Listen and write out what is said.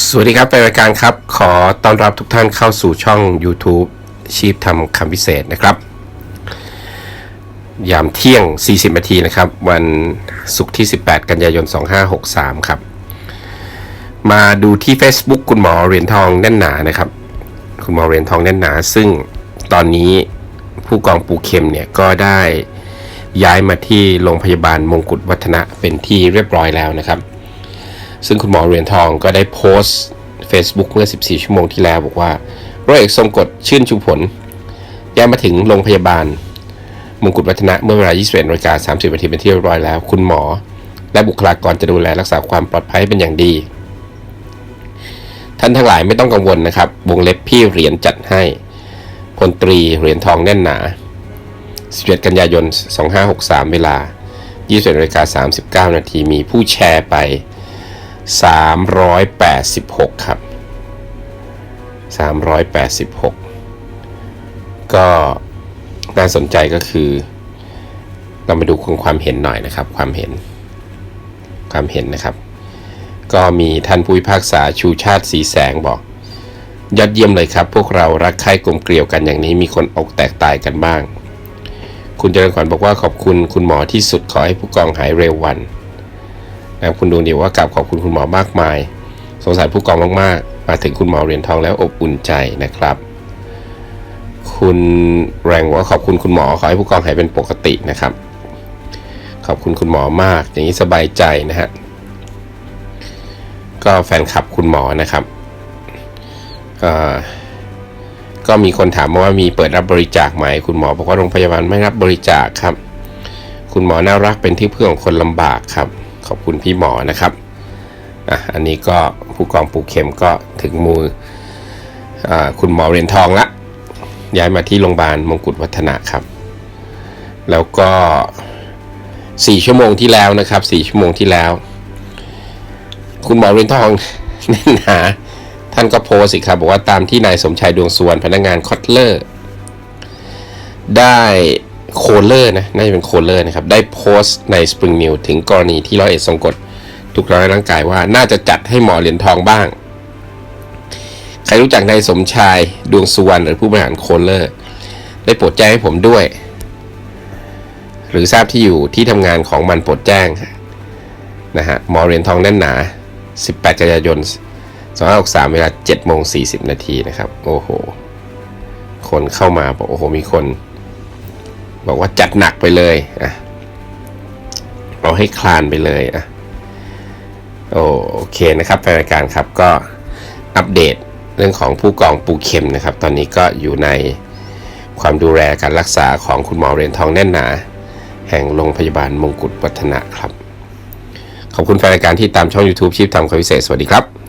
สวัสดีครับเป็นรายการครับ ขอต้อนรับทุกท่านเข้าสู่ช่อง YouTube ชีพทำคำพิเศษนะครับ ยามเที่ยง 40นาทีนะครับ วันศุกร์ที่ 18 กันยายน 2563 ครับ มาดูที่ Facebook คุณหมอเหรียญทองแน่นหนานะครับ คุณหมอเหรียญทองแน่นหนา ซึ่งตอนนี้ผู้กองปูเข็มเนี่ยก็ได้ย้ายมาที่โรงพยาบาลมงกุฎวัฒนะเป็นที่เรียบร้อยแล้วนะครับ ซึ่งคุณหมอเหรียญทองก็ได้โพสต์ Facebook เมื่อ 14 ชั่วโมงที่แล้วบอกว่าร้อยเอกทรงกฎชื่นชูผลย้ายมาถึงโรงพยาบาล มงกุฎวัฒนะเมื่อเวลา 21นาฬิกา30นาทีเป็นที่เรียบร้อยแล้ว คุณหมอ และบุคลากรจะดูแลรักษาความปลอดภัยเป็นอย่างดี ท่านทั้งหลายไม่ต้องกังวลนะครับ วงเล็บพี่เหรียญจัดให้พลตรีเหรียญทองแน่นหนา11กันยายน 2563 เวลา 21นาฬิกา39นาทีมีผู้แชร์ไป 386 ครับ 386 ก็น่าสนใจก็คือ เรามาดูความเห็นหน่อยนะครับ ความเห็น ความเห็นนะครับ ก็มีท่านผู้พิพากษาชูชาติสีแสงบอก ยอดเยี่ยมเลยครับ พวกเรารักใคร่กลมเกลียวกันอย่างนี้มีคนอกแตกตายกันบ้าง คุณเจริญขวัญบอกว่าขอบคุณคุณหมอที่สุดขอให้ผู้กองหายเร็ววัน นะครับคุณดูดีว่ากราบขอบคุณคุณหมอมากมาย สงสารผู้กองมากๆ มาถึงคุณหมอเหรียญทองแล้วอบอุ่นใจนะครับ คุณแรงว่าขอบคุณคุณหมอขอให้ผู้กองหายเป็นปกตินะครับ ขอบคุณคุณหมอมาก อย่างนี้สบายใจนะฮะก็แฟนคลับคุณหมอนะครับก็มีคนถามว่ามีเปิดรับบริจาคไหม คุณหมอบอกว่าโรงพยาบาลไม่รับบริจาคครับ คุณหมอน่ารักเป็นที่พึ่งของคนลำบากครับ ขอบคุณพี่หมอนะครับอะอันนี้ก็ผู้กองปูเข็มก็ถึงมืออคุณหมอเรียญทองละ ย้ายมาที่โรงพยาบาลมงกุฎวัฒนะครับ แล้วก็สี่ชั่วโมงที่แล้วนะครับสี่ชั่วโมงที่แล้ว คุณหมอเรียญทองแน่นหนาท่านก็โพสต์สิครับ บอกว่าตามที่นายสมชายดวงสวรรณพนักงานคอตเลอร์ ได้ โคเลอร์นะน่าจะเป็นโคเลอร์นะครับ ได้โพสต์ใน Spring News ถึงกรณีที่ร้อยเอกทรงกฎถูกร้ายร่างกายว่าน่าจะจัดให้หมอเหรียญทองบ้าง ใครรู้จักนายสมชายดวงสุวรรณหรือผู้บริหารโคเลอร์ ได้โปรดแจ้งให้ผมด้วย หรือทราบที่อยู่ที่ทำงานของมันโปรดแจ้งนะฮะหมอเหรียญทองแน่นหนา 18 กันยายน2563 เวลา7โมง40 นาทีนะครับ โอ้โห คนเข้ามาบอกโอ้โห มีคน บอกว่าจัดหนักไปเลยอะเอาให้คลานไปเลยอะโอโอเคนะครับแฟนรายการครับก็อัปเดตเรื่องของผู้กองปูเข็มนะครับ ตอนนี้ก็อยู่ในความดูแลการรักษาของคุณหมอเรียนทองแน่นหนา แห่งโรงพยาบาลมงกุฎวัฒนะครับ ขอบคุณแฟนรายการที่ตามช่อง YouTube ชีพทำคำพิเศษ สวัสดีครับ